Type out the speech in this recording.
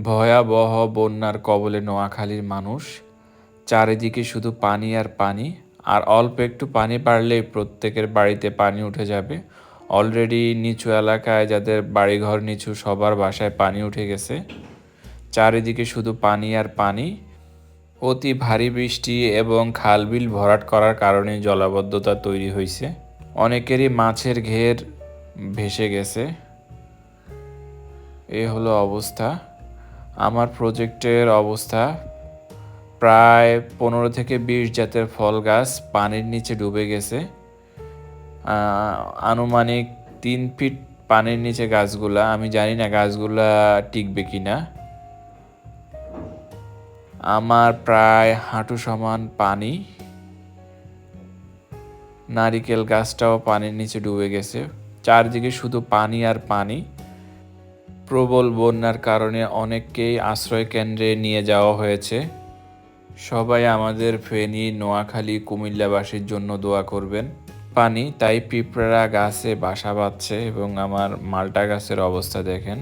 ভয়াবহ বন্যার কবলে নোয়াখালীর মানুষ, চারিদিকে শুধু পানি আর পানি, আর অল্প একটু পানি বাড়লেই প্রত্যেকের বাড়িতে পানি উঠে যাবে। অলরেডি নিচু এলাকায় যাদের বাড়িঘর নিচু, সবার বাসায় পানি উঠে গেছে। চারিদিকে শুধু পানি আর পানি, অতি ভারী বৃষ্টি এবং খালবিল ভরাট করার কারণে জলাবদ্ধতা তৈরি হয়েছে। অনেকেরই মাছের ঘের ভেসে গেছে। এ হলো অবস্থা। আমার প্রজেক্টের অবস্থা, প্রায় পনেরো থেকে বিশ জাতের ফল গাছ পানির নিচে ডুবে গেছে। আনুমানিক তিন ফিট পানির নিচে গাছগুলা, আমি জানি না গাছগুলা টিকবে কি না। আমার প্রায় হাঁটু সমান পানি। নারিকেল গাছটাও পানির নিচে ডুবে গেছে। চারদিকে শুধু পানি আর পানি। প্রবল বন্যার কারণে অনেককেই আশ্রয় কেন্দ্রে নিয়ে যাওয়া হয়েছে। সবাই আমাদের ফেনী, নোয়াখালী, কুমিল্লাবাসীর জন্য দোয়া করবেন। পানি, তাই পিঁপড়ারা গাছে বাসা বাঁধছে এবং আমার মালটা গাছের অবস্থা দেখেন।